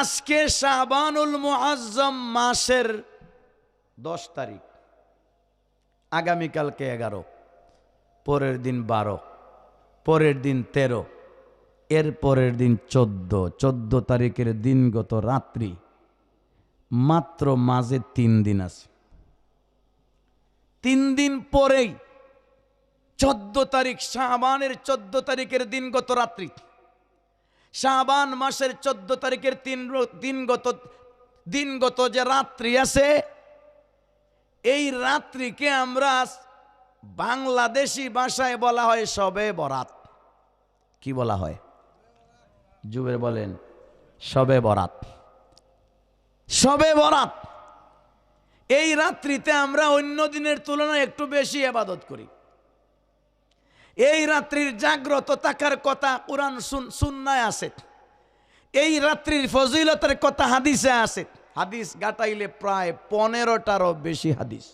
আজকে শাবানুল মুআজ্জম মাসের দশ তারিখ, আগামীকালকে এগারো, পরের দিন বারো, পরের দিন তেরো, এর পরের দিন চোদ্দ চোদ্দ তারিখের দিনগত রাত্রি, মাত্র মাঝে তিন দিন আছে। তিন দিন পরেই চোদ্দ তারিখ শাহবানের চোদ্দ তারিখের দিনগত রাত্রি। শাহবান মাসের চোদ্দ তারিখের তিন দিনগত দিনগত যে রাত্রি আছে, এই রাত্রিকে আমরা বাংলাদেশি ভাষায় বলা হয় সবে বরাত। কি বলা হয়? জুবের বলেন, সবে বরাত। সবে বরাত। এই রাত্রিতে আমরা অন্য দিনের তুলনায় একটু বেশি আবাদত করি। এই রাত্রির জাগ্রত থাকার কথা কোরআন সুন- সুন্নায় আছে। এই রাত্রির ফজিলতের কথা হাদিসে আছে। হাদিস গাটাইলে প্রায় পনেরোটারও বেশি হাদিস।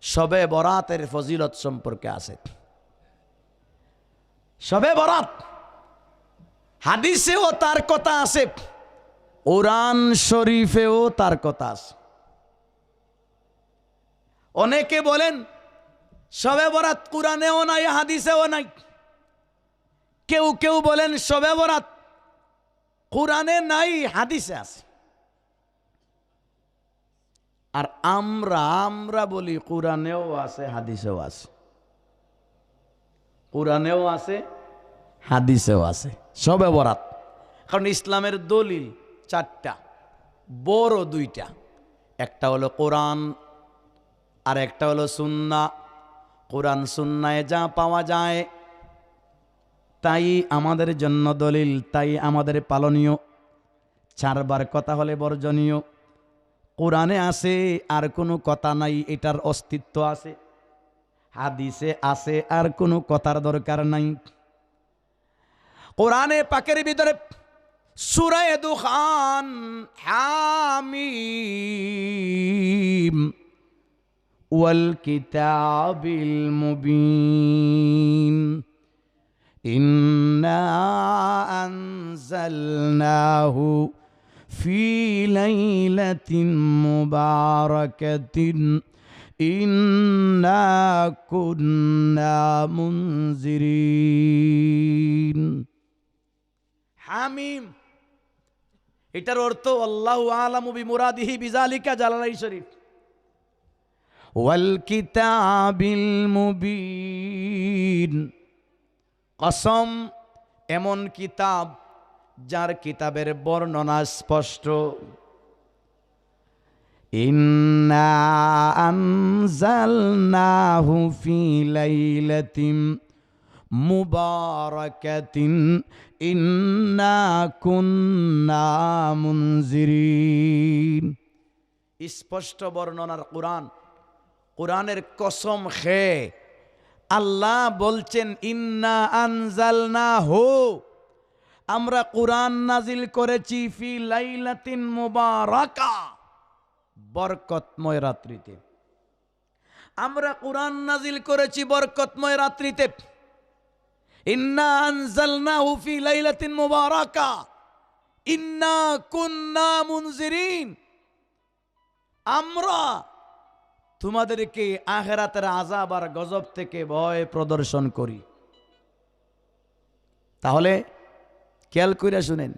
সবে বরাতের ফজিলত সম্পর্কে আছে। সবে বরাত। হাদিসেও তার কথা আছে। কোরআন শরীফেও তার কথা আছে। অনেকে বলেন সবে বরাত কোরআনেও নাই, হাদিসেও নাই। কেউ কেউ বলেন সবে বরাত কোরআনে নাই, হাদিসে আছে। আর আমরা আমরা বলি কোরআনেও আছে, হাদিসেও আছে। কোরআনেও আছে, হাদিসেও আছে। সবে বরাত। কারণ ইসলামের দলিল চারটা, বড় দুইটা। একটা হলো কোরআন, আর একটা হলো সুন্না। কোরআন সুন্নায় যা পাওয়া যায়, তাই আমাদের জন্য দলিল, তাই আমাদের পালনীয়। চারবার কথা হলে বর্জনীয়। কোরআনে আছে, আর কোনো কথা নাই, এটার অস্তিত্ব আছে। হাদিসে আছে, আর কোনো কথার দরকার নাই। কোরআনে পাকের ভিতরে সুরায় দুখান হামিম। والكتاب المبين إنا أنزلناه في ليلة مباركة إنا كنا منذرين হামিম এটার অর্থ আল্লাহ আলামু বিমুরাদিহি বিজালিকা জালালাই শরীফ ওয়াল কিতাবিল মুবিন। কসম, এমন কিতাব যার কিতাবের বর্ণনা স্পষ্ট। ইন্না আনজালনাহু ইন্না কুন্না স্পষ্ট বর্ণনার কোরআন কোরআনের কসম খে আল্লাহ বলছেন, ইন্না আনজাল না হো আমরা কোরআন নাজিল করেছি ফি লাইলাতিন মুবারাকা, বরকতময় রাত্রিতে। আমরা কোরআন নাজিল করেছি বরকতময় রাত্রিতে। ইন্না আনজালনাহু ফি লাইলাতিন মুবারাকা। ইন্না কুন্না মুনজিরিন। আমরা তোমাদেরকে আখেরাতের আজাব আর গজব থেকে ভয় প্রদর্শন করি। তাহলে খেয়াল করে শুনেন,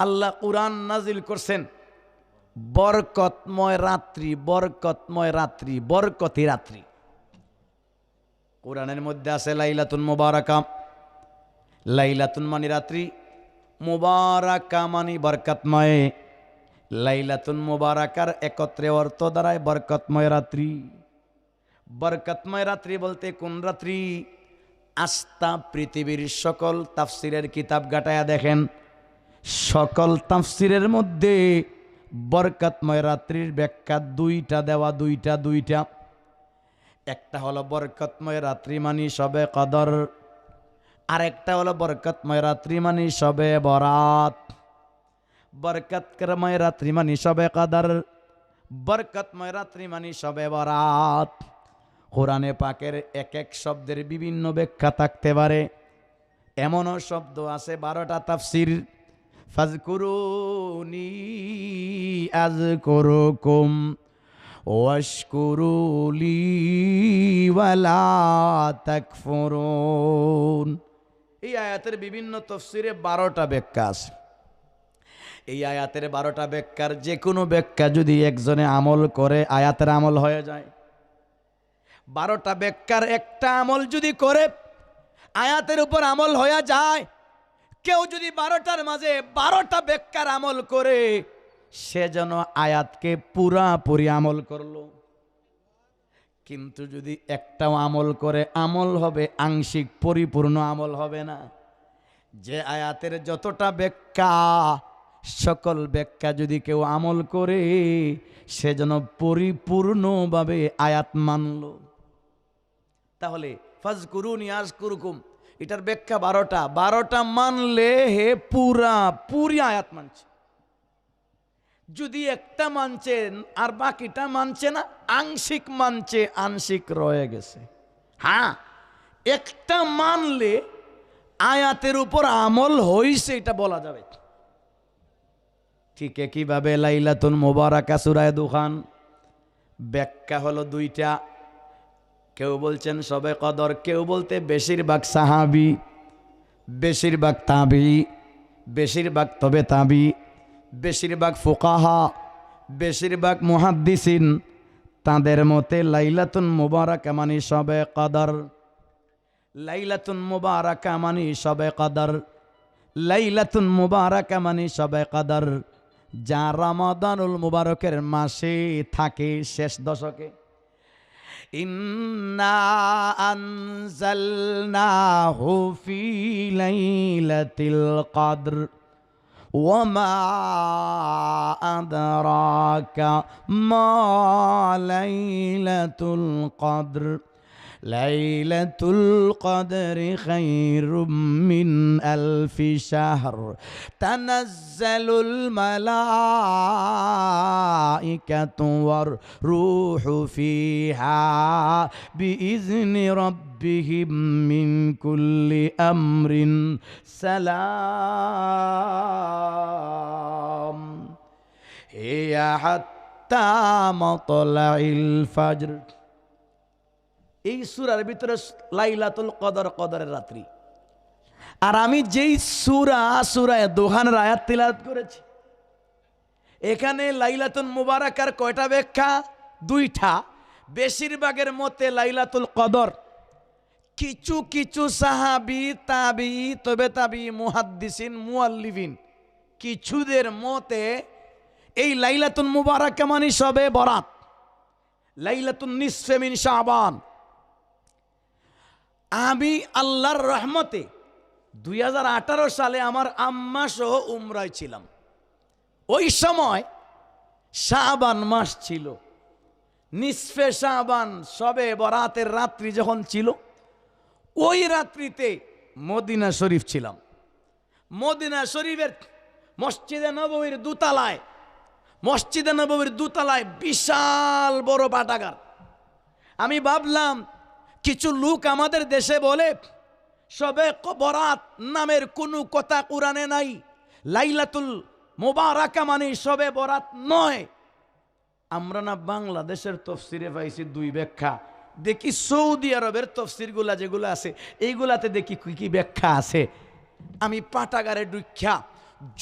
আল্লাহ কোরআন নাজিল করছেন, বরকতময় রাত্রি বরকতময় রাত্রি, বরকতি রাত্রি। কোরআনের মধ্যে আছে লাইলাতুন মুবারাকা, লাইলাতুন মানি রাত্রি, মুবারাকা মানি বরকতময়। লাইলাতুন মুবারাকার একত্রে অর্থ দ্বারায় বরকতময় রাত্রি। বরকতময় রাত্রি বলতে কোন রাত্রি? আস্থা পৃথিবীর সকল তাফসিরের কিতাব গাটায়া দেখেন। সকল তাফসিরের মধ্যে বরকতময় রাত্রির ব্যাখ্যা দুইটা দেওয়া, দুইটা দুইটা। একটা হলো বরকতময় রাত্রি মানি সবে কদর। আরেকটা হলো বরকতময় রাত্রি মানি সবে বরাত। বরকতময় রাত্রি মানি সবে কদর, বরকতময় রাত্রি মানি সবে বরাত। কোরআনে পাকের এক এক শব্দের বিভিন্ন ব্যাখ্যা থাকতে পারে। এমনও শব্দ আছে বারোটা তাফসির। ফাজকুরুনি আযকুরুকুম ওয়াশকুরুলি ওয়ালা তাকফুরুন। এই আয়াতের বিভিন্ন তফসিরে বারোটা ব্যাখ্যা আছে। এই আয়াতের বারোটা ব্যাখ্যার যে কোনো ব্যাখ্যা যদি একজনে আমল করে, আয়াতের আমল হয়ে যায়। বারোটা ব্যাখ্যার একটা আমল যদি করে, আয়াতের উপর আমল হয়ে যায়। কেউ যদি বারোটার মাঝে বারোটা ব্যাখ্যার আমল করে, সে যেন আয়াতকে পুরাপুরি আমল করল। কিন্তু যদি একটাও আমল করে, আমল হবে, আংশিক, পরিপূর্ণ আমল হবে না। যে আয়াতের যতটা ব্যাখ্যা সকল ব্যাখ্যা যদি কেউ আমল করে, সে যেন পরিপূর্ণভাবে আয়াত মানল। তাহলে ফাজ করুন ইয়াজ কুরুকুম এটার ব্যাখ্যা বারোটা। বারোটা মানলে হে পুরা, পুরি আয়াত মানছে। যদি একটা মানছে, আর বাকিটা মানছে না, আংশিক মানছে, আংশিক রয়ে গেছে। হ্যাঁ একটা মানলে আয়াতের উপর আমল হইছে, এটা বলা যাবে। ঠিক একইভাবে লাইলাতুন মোবারকা সুরায় দুখান। ব্যাখ্যা হলো দুইটা। কেউ বলছেন সবে কদর, কেউ বলতে বেশিরভাগ সাহাবি, বেশিরভাগ তাবি, বেশিরভাগ তবে তাবি, বেশিরভাগ ফোকাহা, বেশিরভাগ মুহাদ্দিসিন, তাদের মতে লাইলাতুন মুবারাকা মানে সবে কদর। লাইলাতুন মুবারাকা মানে সবে কদর। লাইলাতুন মুবারাকা মানে সবে কদর। যা রমাদানুল মুবারকের মাসে থাকে শেষ দশকে ইন্না আনজালনাহু ফি লাইলাতিল কদর وما أدراك ما ليلة القدر ليلة القدر خير من ألف شهر. تنزل الملائكة والروح فيها بإذن ربهم من كل أمر. سلام. هي حتى مطلع الفجر. এই সুরার ভিতরে লাইলাতুল কদর, কদরের রাত্রি। আর আমি যেই সুরা, সুরায় দোহানের আয়াত তিলাত করেছি, এখানে লাইলাতুল মুবারাকার কয়টা ব্যাখ্যা? দুইটা। বেশিরভাগের মতে লাইলাতুল কদর, কিছু কিছু সাহাবি, তাবি, তবে তাবি, মুহাদ্দিসিন মুআল্লিবিন কিছুদের মতে এই লাইলাতুল মুবারাকা মানে সবে বরাত। লাইলাতুন নিসফে মিন শাবান। আমি আল্লাহর রহমতে দুই হাজার আঠারো সালে আমার আম্মা সহ উমরায় ছিলাম। ওই সময় শাবান মাস ছিল। নিসফে শাবান, সবে বরাতের রাত্রি যখন ছিল, ওই রাত্রিতে মদিনা শরীফ ছিলাম। মদিনা শরীফের মসজিদে নববীর দুতলায়, মসজিদে নববীর দুতলায় বিশাল বড় পাটাগার আমি ভাবলাম কিছু লোক আমাদের দেশে বলে, সবে বরাত নামের কোনো কথা কোরআনে নাই। লাইলাতুল মোবারাকা মানে সবে বরাত নয়। আমরা না বাংলাদেশের তফসিরে পাইছি দুই ব্যাখ্যা। দেখি সৌদি আরবের তফসিরগুলা যেগুলো আছে, এইগুলাতে দেখি কি কি ব্যাখ্যা আছে। আমি পাটাগারে দুখ্যা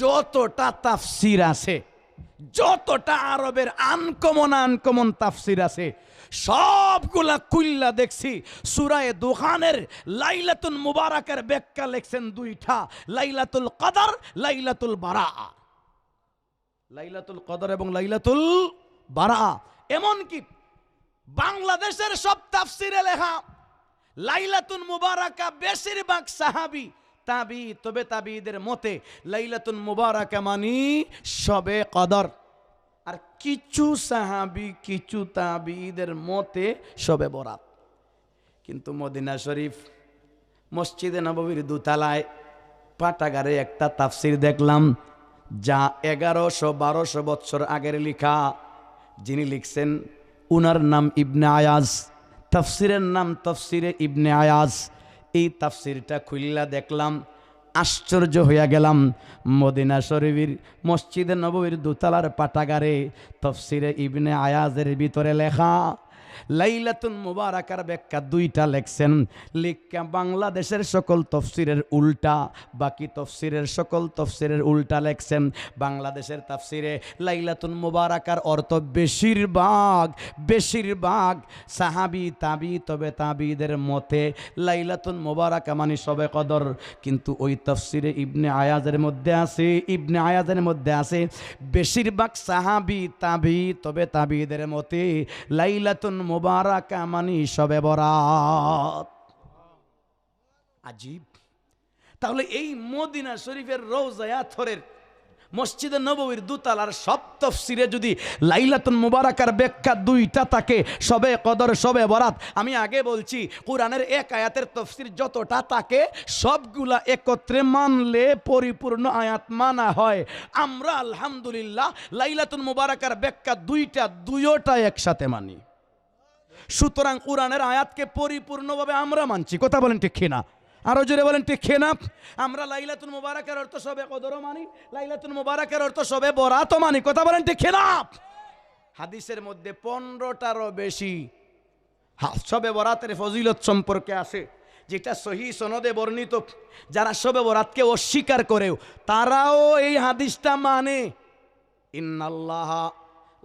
যতটা তাফসির আছে যতটা আরবের আনকমন আনকমন তাফসির আছে, সবগুলা কুল্লা দেখছি, সুরায় দোকানের লাইলাতুল মুবারাকের ব্যাখ্যা লেখছেন দুইটা, লাইলাতুল কদর, লাইলাতুল বারা লাইলাতুল কদর এবং লাইলাতুল বারা এমনকি বাংলাদেশের সব তাফসিরে লেখা লাইলাতুল মুবারাকা বেশিরভাগ সাহাবি তাবি, তবে তাবিদের মতে লাইলাতুল মুবারাকা মানি সবে কদর। আর কিছু সাহাবি, কিছু তাবিদের মতে সবে বরাত। কিন্তু মদিনা শরীফ, মসজিদে নববীর দুতলায় পাটাগারে একটা তাফসির দেখলাম, যা এগারোশো বারোশো বৎসর আগের লেখা। যিনি লিখছেন, উনার নাম ইবনে আয়াজ। তাফসিরের নাম তফসিরে ইবনে আয়াজ। এই তাফসিরটা খুললা দেখলাম, আশ্চর্য হইয়া গেলাম। মদিনা শরীফের মসজিদে নবীর দোতলার পাটাগারে তফসিরে ইবনে আয়াজের ভিতরে লেখা লাইলাতুন মুবারাকার ব্যাখ্যা দুইটা লেখছেন। লিখা বাংলাদেশের সকল তফসিরের উল্টা, বাকি তফসিরের সকল তফসিরের উল্টা লেখছেন। বাংলাদেশের তাফসিরে লাইলাতুন মুবারাকার অর্থ বেশিরভাগ বেশিরভাগ সাহাবি, তাবি, তবে তাবিদের মতে লাইলাতুন মুবারাকা মানে সবে কদর। কিন্তু ওই তফসিরে ইবনে আয়াজের মধ্যে আছে, ইবনে আয়াজের মধ্যে আছে, বেশিরভাগ সাহাবি, তাবি, তবে তাবিদের মতে লাইলাতুন মুবারাকা মানি সবে বরাত। আজীব। তাহলে এই মদিনা শরীফের রৌজায়াথরের মসজিদে নববীর দুতালার সব তফসিরে যদি লাইলাতুন মুবারাকার ব্যাখ্যা দুইটা থাকে, সবে কদর, সবে বরাত, আমি আগে বলছি, কোরআনের এক আয়াতের তফসির যতটা থাকে, সবগুলা একত্রে মানলে পরিপূর্ণ আয়াত মানা হয়। আমরা আলহামদুলিল্লাহ লাইলাতুন মুবারাকার ব্যাখ্যা দুইটা দুইটা একসাথে মানি। সুতরাং কোরআনের আয়াতকে পরিপূর্ণভাবে আমরা মানছি। কথা বলেন ঠিক না আরও জোরে বলেন ঠিক না আমরা লাইলাতুল মুবারাকের অর্থ সবে কদরও মানি, লাইলাতুল মুবারাকের অর্থ সবে বরাতও মানি। কথা বলেন ঠিক না হাদিসের মধ্যে পনেরোটারও বেশি সবে বরাতের ফজিলত সম্পর্কে আছে, যেটা সহি সনদে বর্ণিত। যারা সবে বরাতকে অস্বীকার করেও, তারাও এই হাদিসটা মানে ইন্নাল্লাহ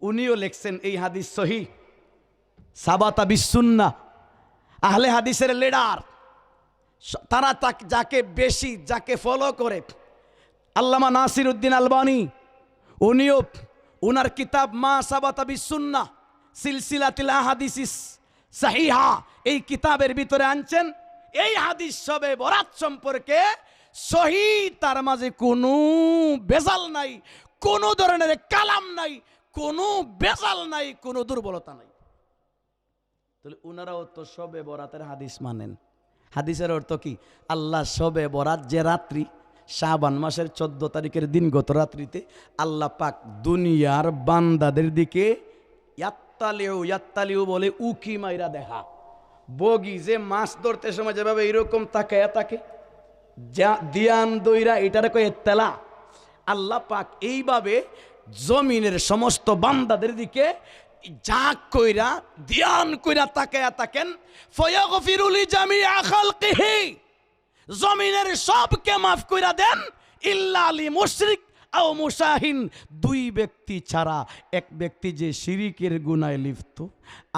উনিও লেখছেন, এই হাদিস সহি। সাবাতা বিসুন্না। আহলে হাদিসের লিডার। তারা তাক- যাকে বেশি, যাকে ফলো করে। আল্লামা নাসির উদ্দিন আলবানি, উনিও, উনার কিতাব মা সাবাতা বিসুন্না, সিলসিলাতিল আহাদিসিস সাহিহা, এই কিতাবের ভিতরে আনছেন, এই হাদিস সবে বরাত সম্পর্কে সহি, তার মাঝে কোনো বেজাল নাই, কোনো ধরনের কালাম নাই কোনো বেজাল নাই, কোনো দুর্বলতা নাই। তাহলে উনারাও তো সবে বরাতের হাদিস মানেন। হাদিসের অর্থ কি? আল্লাহ সবে বরাত যে রাত্রি, শাবান মাসের চোদ্দ তারিখের দিন গত রাত্রিতে আল্লাহ পাক দুনিয়ার বান্দাদের দিকে ইয়াত্তালিও ইয়াত্তালিও বলে উকি মাইরা দেখা। বগি যে মাছ ধরতে সময় যেভাবে এরকম তাকায়া তাকে যা দিয়ান দইরা এটার কয়ে তেলা। আল্লাহ পাক এইভাবে জমিনের সমস্ত বান্দাদের দিকে জাক কইরা দিয়ান কইরা তাকায়া তাকেন ফয়াগফিরুলি জামিআ খালকিহি। জমিনের সবকে মাফ কইরা দেন। ইল্লা আলী মুশরিক আও মুসাহিন দুই ব্যক্তি ছাড়া এক ব্যক্তি যে শিরিকের গুনায় লিপ্ত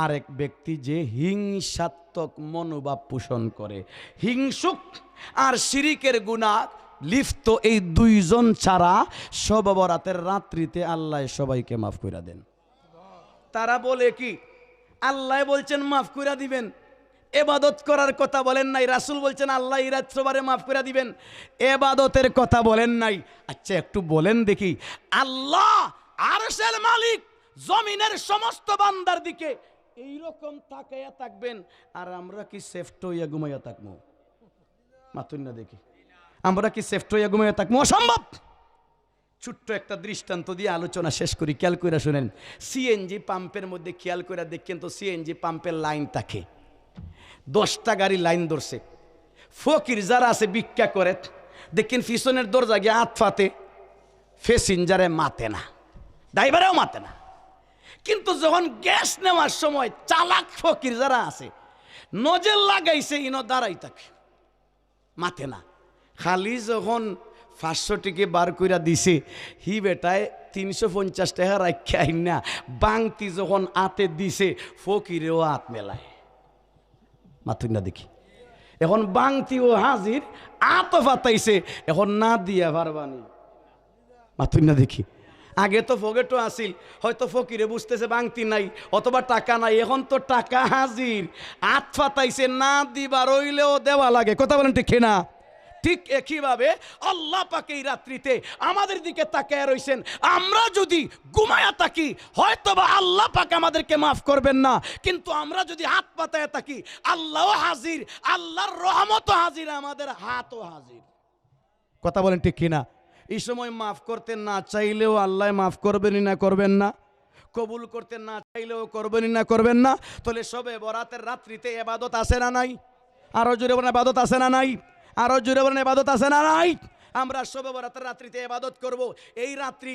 আর এক ব্যক্তি যে হিংসাত্মক মনোভাব পোষণ করে। হিংসুক আর শিরিকের গুণা লিপ্ত এই দুইজন ছাড়া সব বরাতের রাত্রিতে আল্লাহ সবাইকে মাফ কইরা দেন। তারা বলে কি? আল্লাহ বলছেন, মাফ করে দিবেন। এবাদত করার কথা বলেন নাই। রাসুল বলছেন, আল্লাহ ইরাত্রবারে মাফ করে দিবেন। এবাদতের কথা বলেন নাই। আচ্ছা একটু বলেন দেখি। আল্লাহ আরশের মালিক জমিনের সমস্ত বান্দার দিকে এইরকম তাকাইয়া থাকবেন, আর আমরা কি সেফট হইয়া ঘুমাইয়া থাকব? মাতুন না দেখি। আমরা কি সেফট হইয়া ঘুমাইয়া থাকব? অসম্ভব! ছোট্ট একটা দৃষ্টান্ত দিয়ে আলোচনা শেষ করি, খেয়াল করে শুনেন। সিএনজি পাম্পের মধ্যে খেয়াল করে দেখেন তো সিএনজি পাম্পের লাইন থাকে দশটা গাড়ি লাইন ধরছে। ফকির যারা আছে, ভিক্ষা করে। দেখেন পিছনের দরজা গিয়ে হাত ফাতে। ফেসিনজারে মাতে না। ড্রাইভারেও মাতে না। কিন্তু যখন গ্যাস নেওয়ার সময় চালাক ফকির যারা আছে নজেল লাগাইছে, ইনো দাঁড়াই থাকে। মাতে না। খালি যখন পাঁচশো টিকে বার কইরা দিছে, হি বেটায় তিনশো পঞ্চাশ টাকা রাখা না বাংতি যখন আতে দিছে, ফকিরেও হাত মেলায়। মাথুই না দেখি। এখন বাংতিও হাজির আত ফাতাইছে, এখন না দিয়া পারবানি। মাথুই না দেখি। আগে তো ফকেটও আসিল হয়তো ফকিরে বুঝতেছে বাংতি নাই, অথবা টাকা নাই, এখন তো টাকা হাজির। আত ফাতাইছে, না দিবার রইলেও দেওয়া লাগে। কথা বলেন ঠিক না ঠিক একইভাবে আল্লাহ পাকে এই রাত্রিতে আমাদের দিকে তাকায় রইছেন। আমরা যদি ঘুমায়া থাকি হয়তো বা আল্লাহ পাক আমাদেরকে মাফ করবেন না। কিন্তু আমরা যদি হাত পাতায় থাকি আল্লাহও হাজির, আল্লাহর রহমতও হাজির, আমাদের হাতও হাজির। কথা বলেন ঠিক কিনা? এই সময় মাফ করতে না চাইলেও আল্লাহ মাফ করবেনই না, করবেন না। কবুল করতে না চাইলেও করবেনই না, করবেন না। তাহলে সবে বরাতের রাত্রিতে এবাদত আসে না নাই? আরও জোরে এবাদত আছে না নাই? আরও জোরে বলেন, এবাদত আছে না নাই? আমরা সবে বরাতের রাত্রিতে এবাদত করব। এই রাত্রি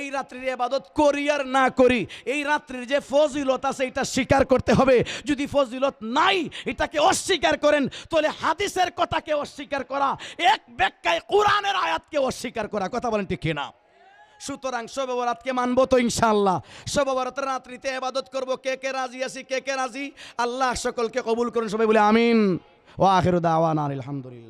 এই রাত্রির এবাদত করি আর না করি, এই রাত্রির যে ফজিলত আছে এটা স্বীকার করতে হবে। যদি ফজিলত নাই, এটাকে অস্বীকার করেন, তাহলে হাদিসের কথাকে অস্বীকার করা, এক ব্যাখ্যায় কোরআনের আয়াতকে অস্বীকার করা। কথা বলেন ঠিক কিনা? সুতরাং শবে বরাতকে মানবো তো ইনশাআল্লাহ। শবে রাত্রিতে এবাদত করব। কে কে রাজি আছি, কে কে রাজি? আল্লাহ সকলকে কবুল করুন, সবাই বলে আমিন। وآخر دعوانا الحمد لله.